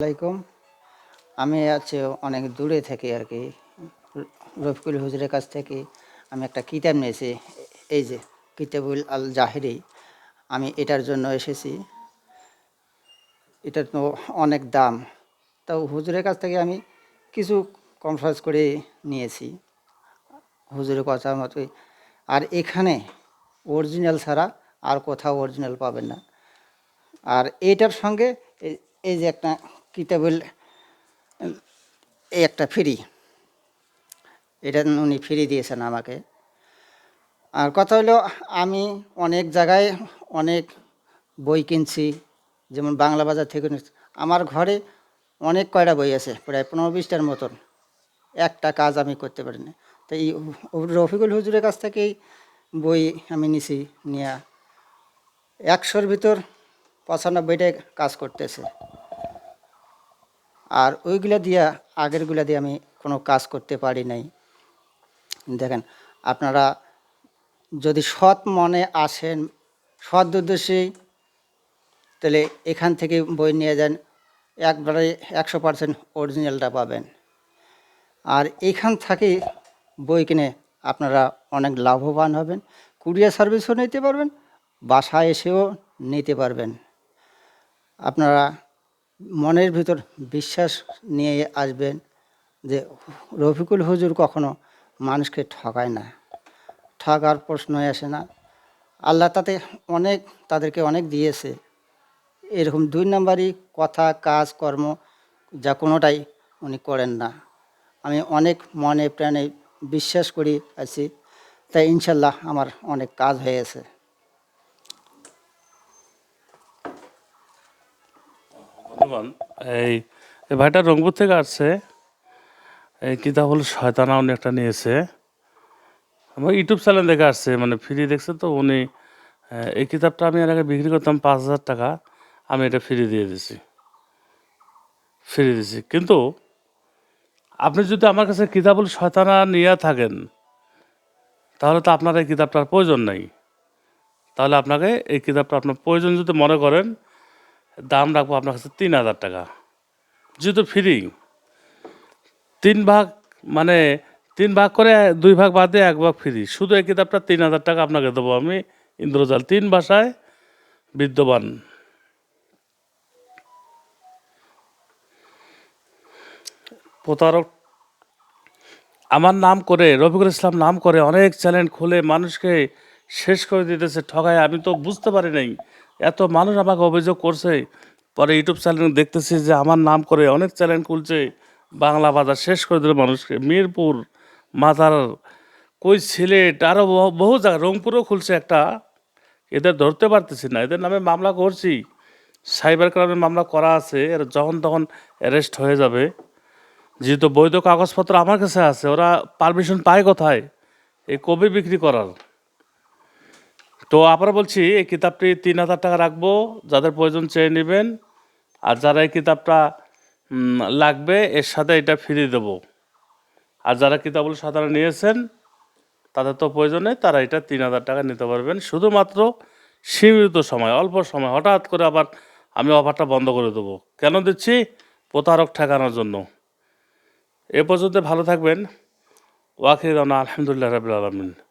আলাইকুম। আমি আছে অনেক দূরে থেকে আর কি, রফিকুল হুজুরের কাছ থেকে আমি একটা কিতাব নিয়েছি, এই যে কিতাবুল আল জাহেরি। আমি এটার জন্য এসেছি। এটার তো অনেক দাম। তাও হুজুরের কাছ থেকে আমি কিছু কনফারেন্স করে নিয়েছি হুজুরের কথা মতোই। আর এখানে অরিজিনাল ছাড়া আর কোথাও অরিজিনাল পাবেন না। আর এটার সঙ্গে এই- যে একটা কিতাবুল এই একটা ফ্রি। এটা উনি ফ্রি দিয়েছেন আমাকে। আর কথা হলো, আমি অনেক জায়গায় অনেক বই কিনছি, যেমন বাংলা বাজার থেকে আমার ঘরে অনেক কয়টা বই আছে, প্রায় পনেরো বিশটার মতন। একটা কাজ আমি করতে পারি না তো এই রফিকুল হুজুরের কাছ থেকেই বই আমি নিছি, নিয়ে একশোর ভিতর পঁচানব্বইটায় কাজ করতেছে। আর ওইগুলা দিয়া, আগেরগুলা দিয়ে আমি কোনো কাজ করতে পারি নাই। দেখেন, আপনারা যদি সৎ মনে আসেন, সৎ উদ্দেশ্যেই তাহলে এখান থেকে বই নিয়ে যান, একবারে একশো পার্সেন্ট অরিজিনালটা পাবেন। আর এখান থেকে বই কিনে আপনারা অনেক লাভবান হবেন, কুরিয়ার সার্ভিসও নিতে পারবেন, বাসায় এসেও নিতে পারবেন। আপনারা মনের ভিতর বিশ্বাস নিয়ে আসবেন যে রফিকুল হুজুর কখনো মানুষকে ঠকায় না। ঠকার প্রশ্নই আসে না। আল্লাহ তাতে অনেক, তাদেরকে অনেক দিয়েছে। এরকম দুই নাম্বারই কথা, কাজ, কর্ম যা কোনোটাই উনি করেন না। আমি অনেক মনে প্রাণে বিশ্বাস করি আছি। তাই ইনশাল্লাহ আমার অনেক কাজ হয়েছে এই ভাইটা রংপুর থেকে আসছে। এই কিতাব হলো শয়তানা, উনি একটা নিয়েছে। আমার ইউটিউব চ্যানেল দেখে আসছে মানে ফ্রি দেখছে তো উনি এই কিতাবটা আমি এর আগে বিক্রি করতাম পাঁচ হাজার টাকা, আমি এটা ফ্রি দিয়ে দিছি। ফ্রি দিছি। কিন্তু আপনি যদি আমার কাছে কিতাবুল শয়তানা নিয়ে থাকেন, তাহলে তো আপনার এই কিতাবটার প্রয়োজন নেই। তাহলে আপনাকে এই কিতাবটা আপনার প্রয়োজন যদি মনে করেন দাম রাখব আপনার কাছে তিন হাজার টাকা। যেহেতু ফ্রি তিন ভাগ মানে তিন ভাগ করে দুই ভাগ বাদে এক ভাগ ফ্রি শুধু এই কিতাবটা তিন হাজার টাকা আপনাকে দেবো আমি ইন্দ্রজাল তিন ভাষায় বিদ্যমান। প্রতারক, আমার নাম করে, রফিকুল ইসলাম নাম করে অনেক চ্যানেল খুলে মানুষকে শেষ করে দিতেছে, ঠগায়। আমি তো বুঝতে পারি নাই এত মানুষ আমাকে অভিযোগ করছে। পরে ইউটিউব চ্যানেল দেখতেছি যে আমার নাম করে অনেক চ্যানেল খুলছে। বাংলা বাজার শেষ করে দিল মানুষকে। মিরপুর মাথার কই সিলেট আরও বহু- জায়গা। রংপুরও খুলছে একটা। এদের ধরতে পারতেছি না। এদের নামে মামলা করছি। সাইবার ক্রাইমে মামলা করা আছে। এরা যখন তখন অ্যারেস্ট হয়ে যাবে। যেহেতু বৈধ কাগজপত্র আমার কাছে আছে, ওরা পারমিশন পায় কোথায়? এই কবি বিক্রি করার। তো আবার বলছি, এই কিতাবটি তিন হাজার টাকা রাখব, যাদের প্রয়োজন চেয়ে নেবেন। আর যারা এই কিতাবটা লাগবে, এর সাথে এটা ফ্রি দেবো। আর যারা কিতাবগুলো সাধারণ নিয়েছেন, তাদের তো প্রয়োজন তারা এটা তিন হাজার টাকা নিতে পারবেন। শুধুমাত্র সীমিত সময়, অল্প সময়, হঠাৎ করে আবার আমি অফারটা বন্ধ করে দেবো। কেন দিচ্ছি? প্রতারক ঠেকানোর জন্য। এ পর্যন্ত ভালো থাকবেন। ওয়াকির আলহামদুলিল্লাহ রাবিল আলমিন।